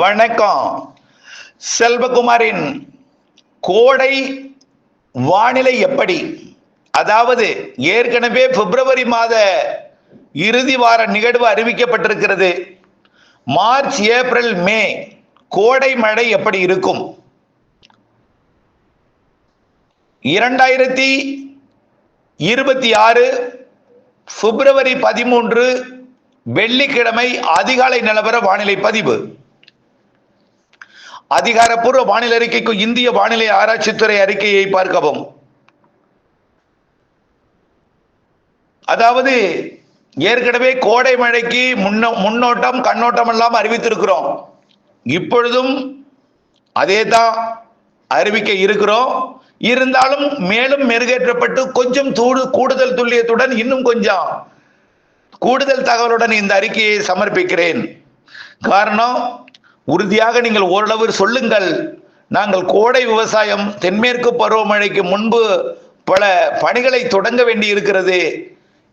வணக்கம். செல்வகுமாரின் கோடை வானிலை எப்படி? அதாவது ஏற்கனவே பிப்ரவரி மாத இறுதி வார நிகழ்வு அறிவிக்கப்பட்டிருக்கிறது. மார்ச் ஏப்ரல் மே கோடை மழை எப்படி இருக்கும்? இரண்டாயிரத்தி இருபத்தி ஆறு பிப்ரவரி பதிமூன்று வெள்ளிக்கிழமை அதிகாலை நிலவர வானிலை பதிவு. அதிகாரப்பூர்வ வானிலை அறிக்கைக்கும் இந்திய வானிலை ஆராய்ச்சித்துறை அறிக்கையை பார்க்கவும். அதாவது ஏற்கனவே கோடை மழைக்கு முன்னோ முன்னோட்டம் கண்ணோட்டம் எல்லாம் அறிவித்திருக்கிறோம். இப்பொழுதும் அதே தான் அறிவிக்க இருக்கிறோம். இருந்தாலும் மேலும் மெருகேற்றப்பட்டு கொஞ்சம் தூடு கூடுதல் துல்லியத்துடன் இன்னும் கொஞ்சம் கூடுதல் தகவலுடன் இந்த அறிக்கையை சமர்ப்பிக்கிறேன். காரணம் உறுதியாக நீங்கள் ஓரளவு சொல்லுங்கள். நாங்கள் கோடை விவசாயம் தென்மேற்கு பருவமழைக்கு முன்பு பல பணிகளை தொடங்க வேண்டி இருக்கிறது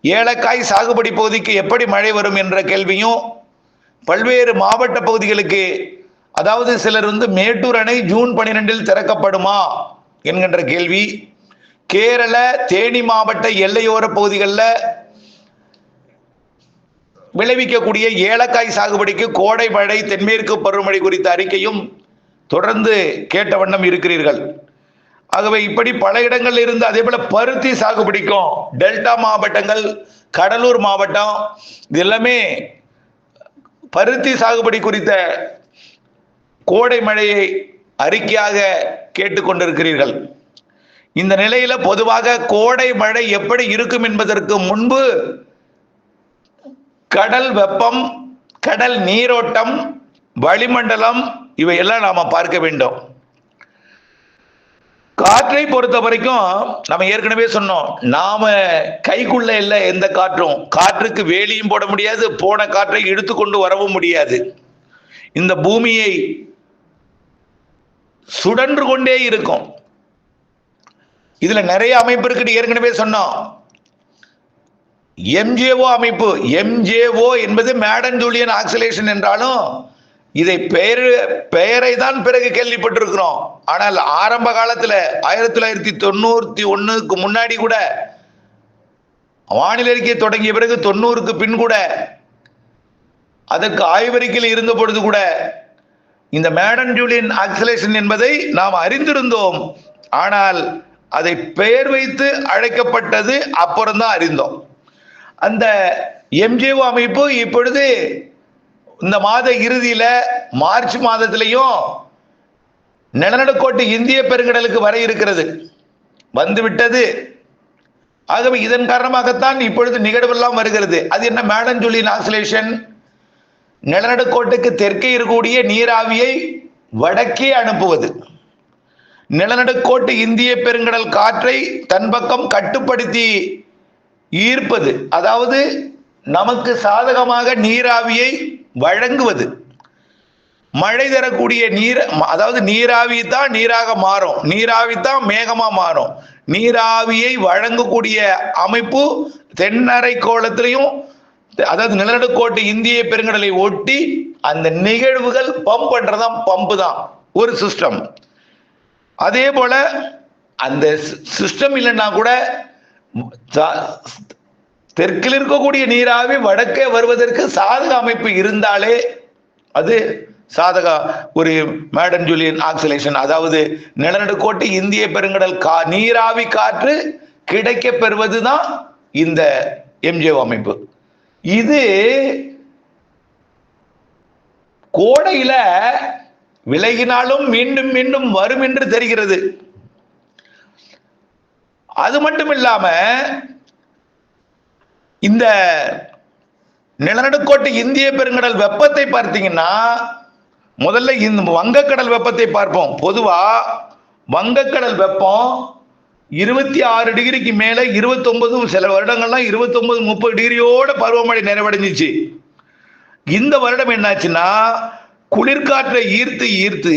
ஏலக்காய் சாகுபடி பகுதிக்கு எப்படி மழை வரும் என்ற கேள்வியும் பல்வேறு மாவட்ட பகுதிகளுக்கு அதாவது சிலர் வந்து மேட்டூர் அணை ஜூன் பனிரெண்டில் திறக்கப்படுமா என்கின்ற கேள்வி. கேரள தேனி மாவட்ட எல்லையோர பகுதிகளில் விளைவிக்கக்கூடிய ஏலக்காய் சாகுபடிக்கு கோடை மழை தென்மேற்கு பருவமழை குறித்த அறிக்கையும் தொடர்ந்து கேட்ட வண்ணம் இருக்கிறீர்கள். ஆகவே இப்படி பல இடங்கள்ல இருந்து அதே போல பருத்தி சாகுபடிக்கும் டெல்டா மாவட்டங்கள் கடலூர் மாவட்டம் இது எல்லாமே பருத்தி சாகுபடி குறித்த கோடை மழையை அறிக்கையாக கேட்டுக்கொண்டிருக்கிறீர்கள் இந்த நிலையில பொதுவாக கோடை மழை எப்படி இருக்கும் என்பதற்கு முன்பு கடல் வெப்பம் கடல் நீரோட்டம் வளிமண்டலம் இவையெல்லாம் நாம பார்க்க வேண்டும். காற்றை பொறுத்த வரைக்கும் நம்ம ஏற்கனவே சொன்னோம் நாம கைக்குள்ள இல்லை எந்த காற்றும். காற்றுக்கு வேலியும் போட முடியாது போன காற்றை இழுத்து கொண்டு வரவும் முடியாது. இந்த பூமியை சுடன்று கொண்டே இருக்கும். இதுல நிறைய அமைப்பு இருக்கு ஏற்கனவே சொன்னோம். எம்ஜேஓ அமைப்பு எம்ஜேஓ என்பது மேடன் ஜூலியன் ஆக்சிலேஷன் என்றாலும் இதை பெயர் பெயரை தான் பிறகு கேள்விப்பட்டிருக்கிறோம். ஆனால் ஆரம்ப காலத்துல ஆயிரத்தி தொள்ளாயிரத்தி தொண்ணூத்தி ஒண்ணுக்கு முன்னாடி கூட வானிலை அறிக்கை தொடங்கிய பிறகு தொண்ணூறுக்கு பின் கூட அதற்கு ஆய்வறிக்கையில் இருந்த பொழுது கூட இந்த மேடன் ஜூலியன் ஆக்சிலேஷன் என்பதை நாம் அறிந்திருந்தோம். ஆனால் அதை பெயர் வைத்து அழைக்கப்பட்டது அப்புறம்தான் அறிந்தோம். அந்த எம்ஜிஓ அமைப்பு இப்பொழுது இந்த மாத இறுதியில மார்ச் மாதத்திலையும் நிலநடுக்கோட்டு இந்திய பெருங்கடலுக்கு வர இருக்கிறது. வந்துவிட்டது ஆகவே இதன் காரணமாகத்தான் இப்பொழுது நிகழ்வெல்லாம் வருகிறது. அது என்ன மேடன் ஜூலியன் ஆக்சிலேஷன் நிலநடுக்கோட்டுக்கு தெற்கே இருக்கக்கூடிய நீராவியை வடக்கே அனுப்புவது. நிலநடுக்கோட்டு இந்திய பெருங்கடல் காற்றை தன் பக்கம் கட்டுப்படுத்தி ஈர்ப்பது அதாவது நமக்கு சாதகமாக நீராவியை வழங்குவது. மழை தரக்கூடிய நீர் அதாவது நீராவி தான் நீராக மாறும். நீராவி தான் மேகமா மாறும். நீராவியை வழங்கக்கூடிய அமைப்பு தென்னரை கோலத்திலையும் அதாவது நிலநடுக்கோட்டு இந்திய பெருங்கடலை ஒட்டி அந்த நிகழ்வுகள் பம்ப் பண்றதா பம்பு தான் ஒரு சிஸ்டம் அதே போல அந்த சிஸ்டம் இல்லைன்னா கூட தெற்கில் இருக்கக்கூடிய நீராவி வடக்கே வருவதற்கு சாதக அமைப்பு இருந்தாலே அது சாதக ஒரு மேடன் ஜூலியன் ஆக்சிலேஷன் அதாவது நிலநடுக்கோட்டு இந்திய பெருங்கடல் கா நீராவி காற்று கிடைக்க பெறுவதுதான் இந்த எம்ஜிஓ அமைப்பு. இது கோடையில விலகினாலும் மீண்டும் மீண்டும் வரும் என்று தெரிகிறது. அது மட்டும் இல்லாம இந்த நிலநடுக்கோட்டு இந்திய பெருங்கடல் வெப்பத்தை பார்த்தீங்கன்னா முதல்ல இந்த வங்கக்கடல் வெப்பத்தை பார்ப்போம். பொதுவா வங்கக்கடல் வெப்பம் இருபத்தி ஆறு டிகிரிக்கு மேல இருபத்தொன்பது சில வருடங்கள்லாம் இருபத்தொன்பது முப்பது டிகிரியோட பருவமழை நிறைவடைஞ்சிச்சு. இந்த வருடம் என்னாச்சுன்னா குளிர்காற்றை ஈர்த்து ஈர்த்து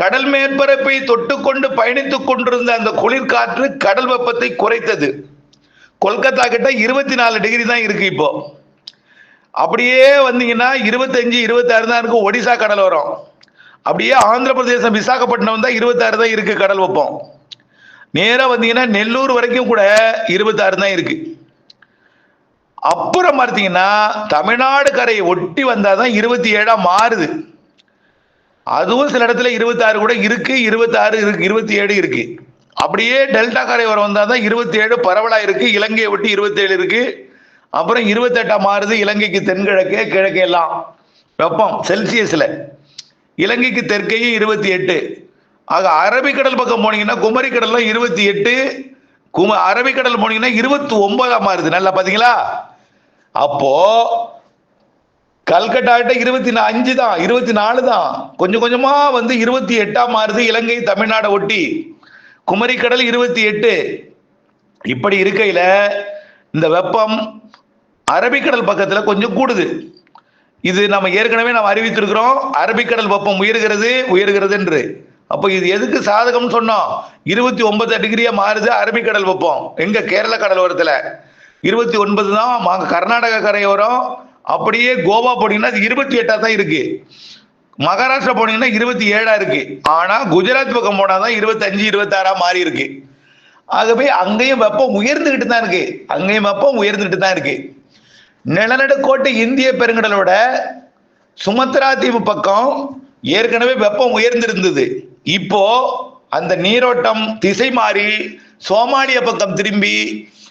கடல் மேற்பரப்பை தொட்டுக்கொண்டு பயணித்துக் கொண்டிருந்த அந்த குளிர்காற்று கடல் வெப்பத்தை குறைத்தது. கொல்கத்தா கிட்ட இருபத்தி நாலு டிகிரி தான் இருக்கு இப்போ. அப்படியே வந்தீங்கன்னா இருபத்தஞ்சு இருபத்தாறு தான் இருக்கும் ஒடிசா கடல் வரும் அப்படியே ஆந்திர பிரதேசம் விசாகப்பட்டினம் தான் இருபத்தாறு தான் இருக்கு கடல் வெப்பம். நேராக வந்தீங்கன்னா நெல்லூர் வரைக்கும் கூட இருபத்தாறு தான் இருக்கு. அப்புறம் பார்த்தீங்கன்னா தமிழ்நாடு கரையை ஒட்டி வந்தாதான் இருபத்தி ஏழா மாறுது. அதுவும் சில இடத்துல இருபத்தாறு கூட இருக்கு இருபத்தாறு இருக்கு இருபத்தி ஏழு இருக்கு. அப்படியே டெல்டா கரை வர வந்தால் தான் இருபத்தி ஏழு பரவலா இருக்கு இலங்கையை ஒட்டி இருபத்தேழு இருக்கு. அப்புறம் இருபத்தெட்டா மாறுது இலங்கைக்கு தென்கிழக்கே கிழக்கே எல்லாம். வெப்பம் செல்சியஸில். இலங்கைக்கு தெற்கையும் இருபத்தி எட்டு ஆக அரபிக்கடல் பக்கம் போனீங்கன்னா குமரிக்கடல்ல இருபத்தி எட்டு கும அரபிக்கடல் போனீங்கன்னா இருபத்தி ஒன்பதா மாறுது. நல்லா பார்த்தீங்களா அப்போ கல்கட்டா கிட்ட இருபத்தி அஞ்சு தான் இருபத்தி நாலு தான் கொஞ்சம் கொஞ்சமா வந்து இருபத்தி எட்டாம் மாறுது இலங்கை தமிழ்நாடை ஒட்டி குமரிக்கடல் இருபத்தி எட்டு. இப்படி இருக்கையில இந்த வெப்பம் அரபிக்கடல் பக்கத்துல கொஞ்சம் கூடுது. இது நம்ம ஏற்கனவே நம்ம அறிவித்திருக்கிறோம் அரபிக்கடல் வெப்பம் உயர்கிறது உயர்கிறது என்று அப்போ இது எதுக்கு சாதகம்னு சொன்னோம்? இருபத்தி ஒன்பது டிகிரியா மாறுது அரபிக்கடல் வெப்பம். எங்க கேரள கடலோரத்துல? இருபத்தி ஒன்பது தான் மா- கர்நாடக கரையோரம் அப்படியே கோவா போனீங்கன்னா அது இருபத்தி எட்டா தான் இருக்கு. மகாராஷ்டிரா போனீங்கன்னா இருபத்தி ஏழா இருக்கு. ஆனா குஜராத் பக்கம் போனாதான் இருபத்தஞ்சு இருபத்தாறா மாறி இருக்கு. ஆகவே அங்கேயும் வெப்பம் உயர்ந்துகிட்டு தான் இருக்கு. அங்கேயும் வெப்பம் உயர்ந்துகிட்டு தான் இருக்கு. நிலநடுக்கோட்டை இந்திய பெருங்கடலோட சுமத்ரா தீவு பக்கம் ஏற்கனவே வெப்பம் உயர்ந்திருந்தது. இப்போ அந்த நீரோட்டம் திசை மாறி சோமாலிய பக்கம் திரும்பி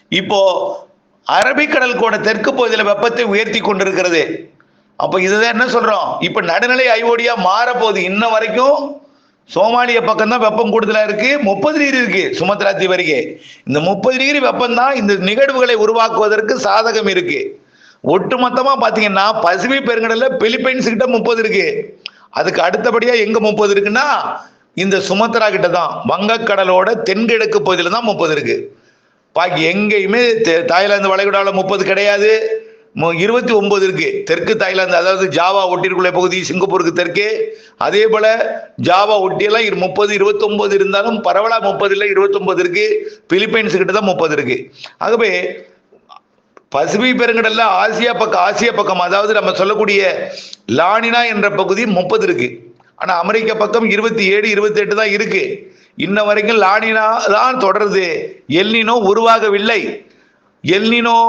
இப்போ அரபிக்கடல் கூட தெற்கு பகுதியில் வெப்பத்தை உயர்த்தி கொண்டிருக்கிறது. அப்போ இதுதான் என்ன சொல்றோம்? இப்போ நடுநிலை ஐஓடியா மாற போகுது இன்ன வரைக்கும் சோமாலிய பக்கம் தான் வெப்பம் கூடுதலா இருக்கு. முப்பது டிகிரி இருக்கு சுமத்ரா தீவு அருகே இந்த முப்பது டிகிரி வெப்பம் தான் இந்த நிகழ்வுகளை உருவாக்குவதற்கு சாதகம் இருக்கு. ஒட்டுமொத்தமா பாத்தீங்கன்னா பசிபிக் பெருங்கடல்ல பிலிப்பைன்ஸ் கிட்ட முப்பது இருக்கு. அதுக்கு அடுத்தபடியா எங்க முப்பது இருக்குன்னா இந்த சுமத்ரா கிட்ட தான் வங்கக்கடலோட தென்கிழக்கு பகுதியில தான் முப்பது இருக்கு. பாக்கி எங்கேயுமே தாய்லாந்து வளைகுடாவில் முப்பது கிடையாது. இருபத்தி ஒன்பது இருக்கு. தெற்கு தாய்லாந்து அதாவது ஜாவா ஒட்டியிருக்குள்ள பகுதி சிங்கப்பூருக்கு தெற்கே. அதே போல ஜாவா ஒட்டியெல்லாம் முப்பது இருபத்தொன்பது இருந்தாலும் பரவலா முப்பது இல்லை இருபத்தி இருக்கு. பிலிப்பைன்ஸ் கிட்ட தான் முப்பது இருக்கு. ஆகவே பசிபிக் பெருங்கடல்ல ஆசியா பக்கம் ஆசியா பக்கம் அதாவது நம்ம சொல்லக்கூடிய லானினா என்ற பகுதி முப்பது இருக்கு. ஆனா அமெரிக்க பக்கம் இருபத்தி ஏழு இருபத்தி எட்டு தான் இருக்கு. இன்ன வரைக்கும் லானினா தான் தொடருது. எல்னினோ உருவாகவில்லை. எல்னினோ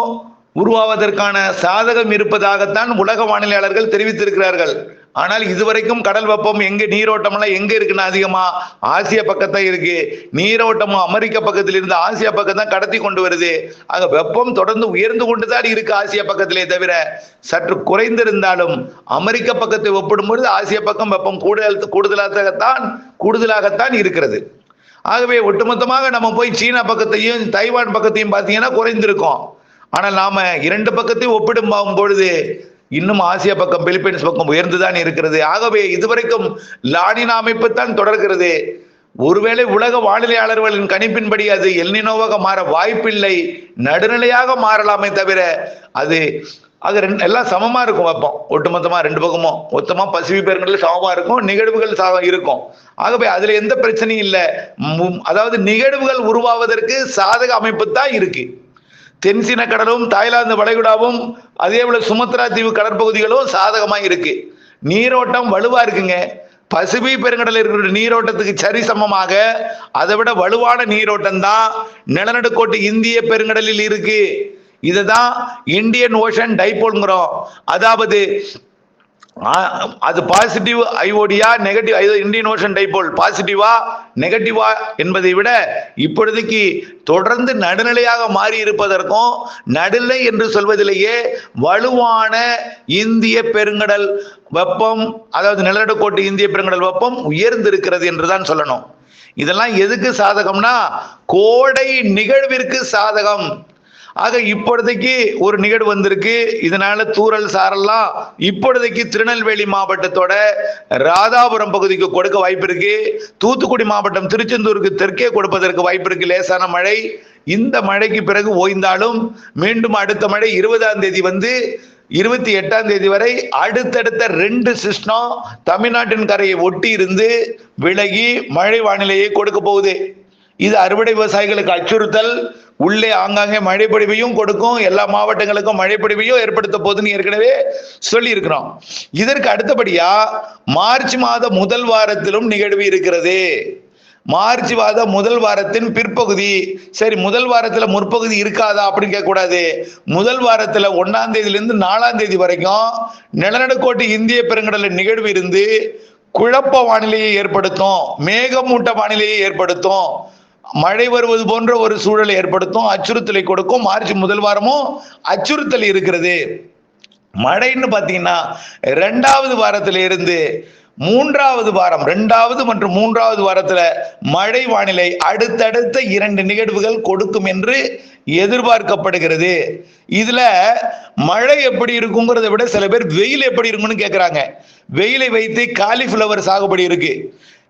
உருவாவதற்கான சாதகம் இருப்பதாகத்தான் உலக வானிலையாளர்கள் தெரிவித்திருக்கிறார்கள். ஆனால் இதுவரைக்கும் கடல் வெப்பம் எங்க நீரோட்டம்லாம் எங்க இருக்குன்னா அதிகமா? ஆசிய பக்கத்தான் இருக்கு. நீரோட்டமும் அமெரிக்க பக்கத்தில் இருந்து ஆசியா பக்கம் தான் கடத்தி கொண்டு வருது. ஆக வெப்பம் தொடர்ந்து உயர்ந்து கொண்டுதான் இருக்கு ஆசிய பக்கத்திலே தவிர சற்று குறைந்திருந்தாலும் அமெரிக்க பக்கத்தை ஒப்பிடும்பொழுது ஆசிய பக்கம் வெப்பம் கூடுதல் கூடுதலாகத்தான் கூடுதலாகத்தான் இருக்கிறது. ஆகவே ஒட்டுமொத்தமாக நம்ம போய் சீனா பக்கத்தையும் தைவான் பக்கத்தையும் பார்த்தீங்கன்னா குறைந்திருக்கும். ஆனால் நாம இரண்டு பக்கத்தையும் ஒப்பிடும் பொழுது இன்னும் ஆசியா பக்கம் பிலிப்பைன்ஸ் பக்கம் உயர்ந்துதான் இருக்கிறது. ஆகவே இதுவரைக்கும் லானின அமைப்பு தான் தொடர்கிறது. ஒருவேளை உலக வானிலையாளர்களின் கணிப்பின்படி அது எல்னினோவாக மாற வாய்ப்பில்லை. நடுநிலையாக மாறலாமே தவிர அது அது ரெண்டு எல்லாம் சமமா இருக்கும் வைப்போம் ஒட்டுமொத்தமா ரெண்டு பக்கமும். மொத்தமா பசிபி பெருங்கடல் சமமா இருக்கும் நிகழ்வுகள் சம இருக்கும். ஆகவே அதுல எந்த பிரச்சனையும் இல்லை. அதாவது நிகழ்வுகள் உருவாவதற்கு சாதக அமைப்பு தான் இருக்கு. தென்சீன கடலும் தாய்லாந்து வளைகுடாவும் அதே போல சுமத்ரா தீவு கடற்பகுதிகளும் சாதகமா இருக்கு. நீரோட்டம் வலுவா இருக்குங்க. பசிபிக் பெருங்கடல் இருக்கிற நீரோட்டத்துக்கு சரி சமமாக அதை விட வலுவான நீரோட்டம் தான் நிலநடுக்கோட்டு இந்திய பெருங்கடலில் இருக்கு. இதுதான் இந்தியன் ஓஷன் டைபோல்ங்கிறோம். அதாவது அது பாசிட்டிவ் ஐஓடியா நெகட்டிவ் இந்தியன் ஓஷன் டைபோல். பாசிட்டிவா நெகட்டிவா என்பதை விட இப்பொழுதைக்கு தொடர்ந்து நடுநிலையாக மாறி இருப்பதற்கும் நடுநிலை என்று சொல்வதிலேயே வலுவான இந்திய பெருங்கடல் வெப்பம் அதாவது நிலநடுக்கோட்டு இந்திய பெருங்கடல் வெப்பம் உயர்ந்திருக்கிறது என்றுதான் சொல்லணும். இதெல்லாம் எதுக்கு சாதகம்னா கோடை நிகழ்விற்கு சாதகம். ஆக இப்பொழுதைக்கு ஒரு நிகழ்வு வந்திருக்கு. இதனால தூறல் சாரெல்லாம் இப்பொழுதைக்கு திருநெல்வேலி மாவட்டத்தோட ராதாபுரம் பகுதிக்கு கொடுக்க வாய்ப்பு இருக்கு. தூத்துக்குடி மாவட்டம் திருச்செந்தூருக்கு தெற்கே கொடுப்பதற்கு வாய்ப்பு இருக்கு. லேசான மழை. இந்த மழைக்கு பிறகு ஓய்ந்தாலும் மீண்டும் அடுத்த மழை இருபதாம் தேதி வந்து இருபத்தி எட்டாம் தேதி வரை அடுத்தடுத்த ரெண்டு சிஸ்டம் தமிழ்நாட்டின் கரையை ஒட்டி இருந்து விலகி மழை வானிலையை கொடுக்க போகுது. இது அறுவடை விவசாயிகளுக்கு அச்சுறுத்தல். உள்ளே ஆங்காங்கே மழை பொழிவையும் கொடுக்கும். எல்லா மாவட்டங்களுக்கும் மழை பொழிவையும் ஏற்படுத்த போகுதுன்னு ஏற்கனவே சொல்லி இருக்கிறோம் இதற்கு அடுத்தபடியா மார்ச் மாத முதல் வாரத்திலும் நிகழ்வு இருக்கிறது. மார்ச் மாத முதல் வாரத்தின் பிற்பகுதி. சரி முதல் வாரத்துல முற்பகுதி இருக்காதா அப்படின்னு கேட்கக்கூடாது. முதல் வாரத்துல ஒன்னாம் தேதியிலிருந்து நாலாம் தேதி வரைக்கும் நிலநடுக்கோட்டு இந்திய பெருங்கடல நிகழ்வு இருந்து குழப்ப வானிலையை ஏற்படுத்தும். மேகமூட்ட வானிலையை ஏற்படுத்தும். மழை வருவது போன்ற ஒரு சூழலை ஏற்படுத்தும் அச்சுறுத்தலை கொடுக்கும். மார்ச் முதல் வாரமும் அச்சுறுத்தல் இருக்கிறது. மழைன்னு பார்த்தீங்கன்னா ரெண்டாவது வாரத்தில இருந்து மூன்றாவது வாரம் ரெண்டாவது மற்றும் மூன்றாவது வாரத்துல மழை வானிலை அடுத்தடுத்த இரண்டு நிகழ்வுகள் கொடுக்கும் என்று எதிர்பார்க்கப்படுகிறது. இதுல மழை எப்படி இருக்குங்கிறத விட சில பேர் வெயில் எப்படி இருக்கும்னு கேட்குறாங்க வெயிலை வைத்து காலிஃப்ளவர் சாகுபடி இருக்கு.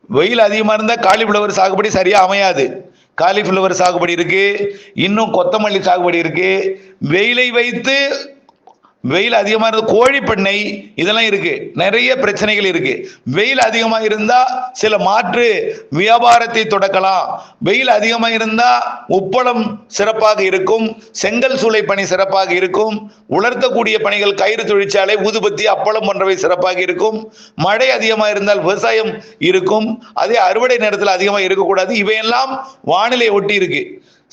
வெயில் அதிகமாக இருந்தால் காலிஃப்ளவர் சாகுபடி சரியாக அமையாது. காலிஃப்ளவர் சாகுபடி இருக்கு. இன்னும் கொத்தமல்லி சாகுபடி இருக்கு. வெயிலை வைத்து வெயில் அதிகமா இருந்தது கோழி பண்ணை இதெல்லாம் இருக்கு. நிறைய பிரச்சனைகள் இருக்கு. வெயில் அதிகமா இருந்தா சில மாற்று வியாபாரத்தை தொடக்கலாம். வெயில் அதிகமா இருந்தா உப்பளம் சிறப்பாக இருக்கும் செங்கல் சூளை பணி சிறப்பாக இருக்கும் உலர்த்தக்கூடிய பணிகள் கயிறு தொழிற்சாலை ஊதுபத்தி அப்பளம் போன்றவை சிறப்பாக இருக்கும் மழை அதிகமா இருந்தால் விவசாயம் இருக்கும் அதே அறுவடை நேரத்தில் அதிகமா இருக்கக்கூடாது இவையெல்லாம் வானிலை ஒட்டி இருக்கு.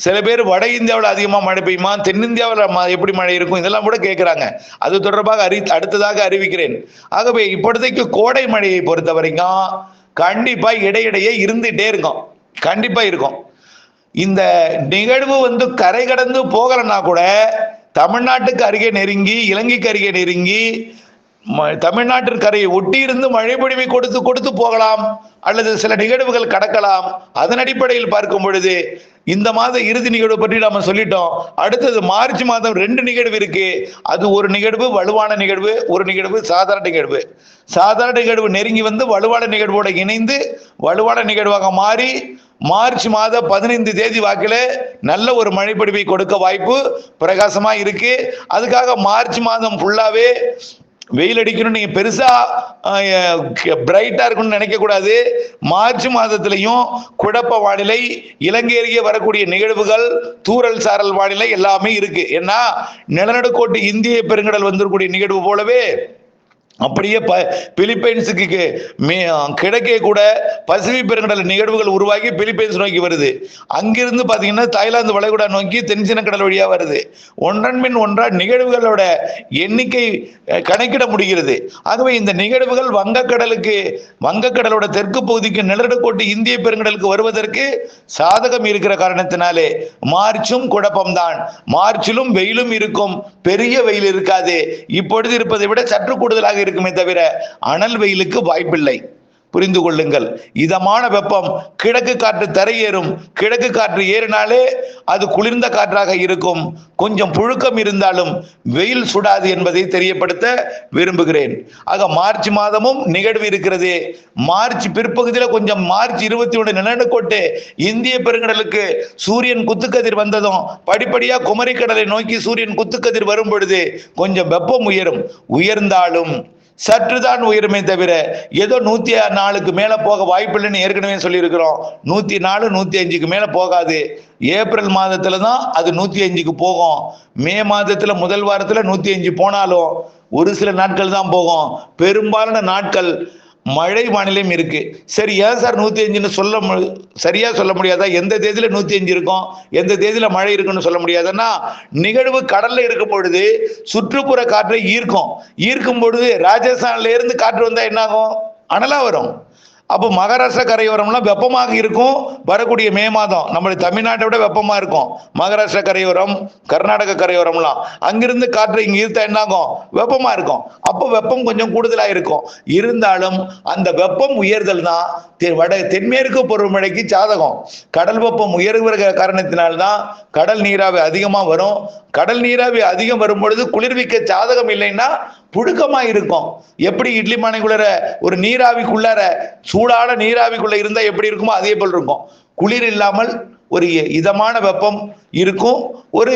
சில பேர் வட இந்தியாவில் அதிகமாக மழை பெய்யுமா தென்னிந்தியாவில் ம- எப்படி மழை இருக்கும்? இதெல்லாம் கூட கேட்குறாங்க அது தொடர்பாக அறி அடுத்ததாக அறிவிக்கிறேன். ஆகவே இப்போதைக்கு கோடை மழையை பொறுத்த வரைக்கும் கண்டிப்பாக இடையிடையே இருந்துகிட்டே இருக்கும். கண்டிப்பாக இருக்கும். இந்த நிகழ்வு வந்து கரை கடந்து போகலைன்னா கூட தமிழ்நாட்டுக்கு அருகே நெருங்கி இலங்கைக்கு அருகே நெருங்கி ம- தமிழ்நாட்டின் கரையை ஒட்டி இருந்து மழை பொழிவை கொடுத்து கொடுத்து போகலாம் அல்லது சில நிகழ்வுகள் கடக்கலாம். அதன் அடிப்படையில் பார்க்கும் பொழுது இந்த மாத இறுதி நிகழ்வு பற்றி நாம சொல்லிட்டோம். அடுத்தது மார்ச் மாதம் ரெண்டு நிகழ்வு இருக்கு. அது ஒரு நிகழ்வு வலுவான நிகழ்வு ஒரு நிகழ்வு சாதாரண நிகழ்வு. சாதாரண நிகழ்வு நெருங்கி வந்து வலுவான நிகழ்வோட இணைந்து வலுவான நிகழ்வாக மாறி மார்ச் மாத பதினைந்து தேதி வாக்கில் நல்ல ஒரு மழைப்பொடிவை கொடுக்க வாய்ப்பு பிரகாசமாக இருக்கு. அதுக்காக மார்ச் மாதம் ஃபுல்லாகவே வெயில் அடிக்கணும் நீங்க பெருசா பிரைட்டா இருக்கும்னு நினைக்க கூடாது. மார்ச் மாதத்திலையும் குழப்ப வானிலை இலங்கை அருகே வரக்கூடிய நிகழ்வுகள் தூறல் சாரல் வானிலை எல்லாமே இருக்கு. ஏன்னா நிலநடுக்கோட்டு இந்திய பெருங்கடல் வந்திருக்கூடிய நிகழ்வு போலவே அப்படியே ப பிலிப்பைன்ஸுக்கு கி- மே- கூட பசிபிக் பெருங்கடல் நிகழ்வுகள் உருவாகி பிலிப்பைன்ஸ் நோக்கி வருது. அங்கிருந்து பார்த்தீங்கன்னா தாய்லாந்து வளைகுடா நோக்கி தென்சீன கடல் வழியாக வருது. ஒன்றன் பின் ஒன்றா நிகழ்வுகளோட எண்ணிக்கை கணக்கிட முடிகிறது. ஆகவே இந்த நிகழ்வுகள் வங்கக்கடலுக்கு வங்கக்கடலோட தெற்கு பகுதிக்கு நிலநடுக்கோட்டு இந்திய பெருங்கடலுக்கு வருவதற்கு சாதகம் இருக்கிற காரணத்தினாலே மார்ச்சும் குழப்பம்தான். மார்ச்சிலும் வெயிலும் இருக்கும். பெரிய வெயில் இருக்காது. இப்பொழுது இருப்பதை விட சற்று கூடுதலாக இருக்கும் தவிர அனல் வெயிலுக்கு வாய்ப்பில்லை. புரிந்து கொள்ளுங்கள். இதமான வெப்பம் கிழக்கு காற்று தரையேறும். கிழக்கு காற்று ஏறினாலே அது குளிர்ந்த காற்றாக இருக்கும். கொஞ்சம் புழுக்கம் இருந்தாலும் வெயில் சுடாது என்பதை தெரியப்படுத்த விரும்புகிறேன். ஆக மார்ச் மாதமும் நிகழ்வு இருக்கிறது. மார்ச் பிற்பகுதியில் கொஞ்சம் மார்ச் இருபத்தி ஒன்று நிலநடுக்கோட்டு இந்திய பெருங்கடலுக்கு சூரியன் குத்துக்கதிர் வந்ததும் படிப்படியாக குமரிக்கடலை நோக்கி சூரியன் குத்துக்கதிர் வரும் பொழுது கொஞ்சம் வெப்பம் உயரும். உயர்ந்தாலும் சற்றுதான் உயருமே தவிர ஏதோ நூத்தி நாலுக்கு மேல போக வாய்ப்பில்லைன்னு ஏற்கனவே சொல்லியிருக்கிறோம். நூத்தி நாலு நூத்தி அஞ்சுக்கு மேல போகாது. ஏப்ரல் மாதத்துல தான் அது நூத்தி அஞ்சுக்கு போகும். மே மாதத்துல முதல் வாரத்துல நூத்தி அஞ்சு போனாலும் ஒரு சில நாட்கள் தான் போகும். பெரும்பாலான நாட்கள் மழை வானிலையும் இருக்கு. சரி ஏன் சார் நூற்றி அஞ்சுன்னு சொல்ல மு- சரியா சொல்ல முடியாதா? எந்த தேதியில நூற்றி அஞ்சு இருக்கும்? எந்த தேதியில மழை இருக்குன்னு சொல்ல முடியாதுன்னா நிகழ்வு கடல்ல இருக்கும் பொழுது சுற்றுப்புற காற்றை ஈர்க்கும். ஈர்க்கும் பொழுது ராஜஸ்தான்ல இருந்து காற்று வந்தா என்னாகும்? அனலா வரும் அப்போ மகாராஷ்டிரா கரையோரம்லாம் வெப்பமாக இருக்கும். வரக்கூடிய மே மாதம். நம்மளுடைய தமிழ்நாட்டை விட வெப்பமாக இருக்கும். மகாராஷ்டிரா கரையோரம் கர்நாடக கரையோரம்லாம். அங்கிருந்து காற்று இங்கே ஈர்த்தா என்னாகும்? வெப்பமாக இருக்கும். அப்போ வெப்பம் கொஞ்சம் கூடுதலாக இருக்கும். இருந்தாலும் அந்த வெப்பம் உயர்தல் தான் வட தென்மேற்கு பருவமழைக்கு சாதகம். கடல் வெப்பம் உயர்கிற காரணத்தினால்தான் கடல் நீராவி அதிகமாக வரும். கடல் நீராவி அதிகம் வரும் பொழுது குளிர்விக்க சாதகம் இல்லைன்னா புழுக்கமா இருக்கும். எப்படி இட்லி பானைக்குள்ளார ஒரு நீராவிக்குள்ளார சூடான நீராவிக்குள்ள இருந்தா எப்படி இருக்குமோ அதே போல் இருக்கும். குளிர் இல்லாமல் ஒரு இதமான வெப்பம் இருக்கும். ஒரு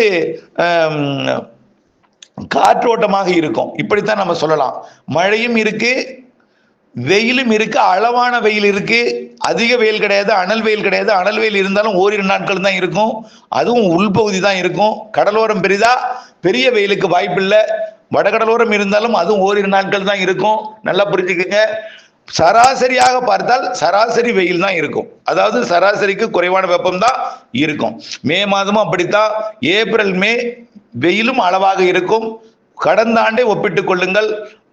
காற்றோட்டமாக இருக்கும். இப்படித்தான் நம்ம சொல்லலாம். மழையும் இருக்கு வெயிலும் இருக்கு அளவான வெயில் இருக்கு. அதிக வெயில் கிடையாது அனல் வெயில் கிடையாது. அனல் வெயில் இருந்தாலும் ஓரிரு நாட்கள் தான் இருக்கும். அதுவும் உள்பகுதி தான் இருக்கும். கடலோரம் பெரிதா பெரிய வெயிலுக்கு வாய்ப்பில்லை. வடகடலோரம் இருந்தாலும் அதுவும் ஓரிரு நாட்கள் தான் இருக்கும். நல்லா புரிஞ்சுக்கோங்க. சராசரியாக பார்த்தால் சராசரி வெயில் தான் இருக்கும். அதாவது சராசரிக்கு குறைவான வெப்பம் தான் இருக்கும். மே மாதமும் அப்படித்தான். ஏப்ரல் மே வெயிலும் அளவாக இருக்கும். கடந்த ஆண்டை ஒப்பிட்டுக் கொள்ளுங்கள்.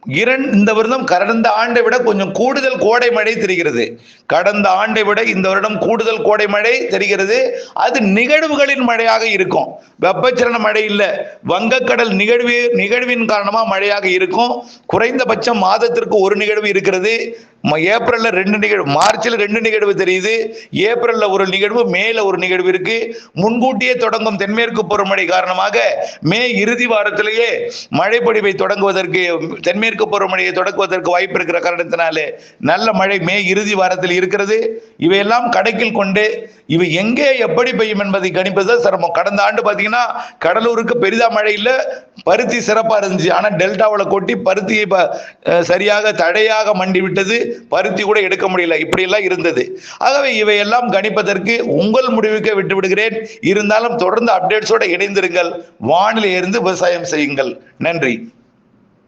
இரண் இந்த வருடம் கடந்த ஆண்டை விட கொஞ்சம் கூடுதல் கோடை மழை தெரிகிறது. கடந்த ஆண்டை விட இந்த வருடம் கூடுதல் கோடை மழை தெரிகிறது. அது நிகழ்வுகளின் மழையாக இருக்கும். வெப்பச்சலன மழை இல்லை. வங்கக்கடல் நிகழ்வு நிகழ்வின் காரணமாக மழையாக இருக்கும். குறைந்தபட்சம் மாதத்திற்கு ஒரு நிகழ்வு இருக்கிறது. ஏப்ரல்ல ரெண்டு நிகழ்வு மார்ச்ல ரெண்டு நிகழ்வு தெரியுது. ஏப்ரல்ல ஒரு நிகழ்வு மேல ஒரு நிகழ்வு இருக்கு. முன்கூட்டியே தொடங்கும் தென்மேற்கு பருவமழை காரணமாக மே இறுதி வாரத்திலேயே மழைப்பொழிவை தொடங்குவதற்கு தென்மேற்கு பருவமழையை தொடக்குவதற்கு வாய்ப்பு இருக்கிற காரணத்தினாலே நல்ல மழை மே இறுதி வாரத்தில் இருக்கிறது. இவையெல்லாம் கணக்கில் கொண்டு இவை எங்கே எப்படி பெய்யும் என்பதை கணிப்பது சிரமம். கடந்த ஆண்டு பாத்தீங்கன்னா கடலூருக்கு பெரிதா மழை இல்லை பருத்தி சிறப்பா இருந்துச்சு. ஆனால் டெல்டாவில் கொட்டி பருத்தியை சரியாக தடையாக மண்டி விட்டது. பருத்தி கூட எடுக்க முடியல. இப்படி எல்லாம் இருந்தது. ஆகவே இவையெல்லாம் கணிப்பதற்கு உங்கள் முடிவுக்கே விட்டு விடுகிறேன் இருந்தாலும் தொடர்ந்து அப்டேட்ஸோட இணைந்திருங்கள். வானிலை இருந்து விவசாயம் செய்யுங்கள். நன்றி.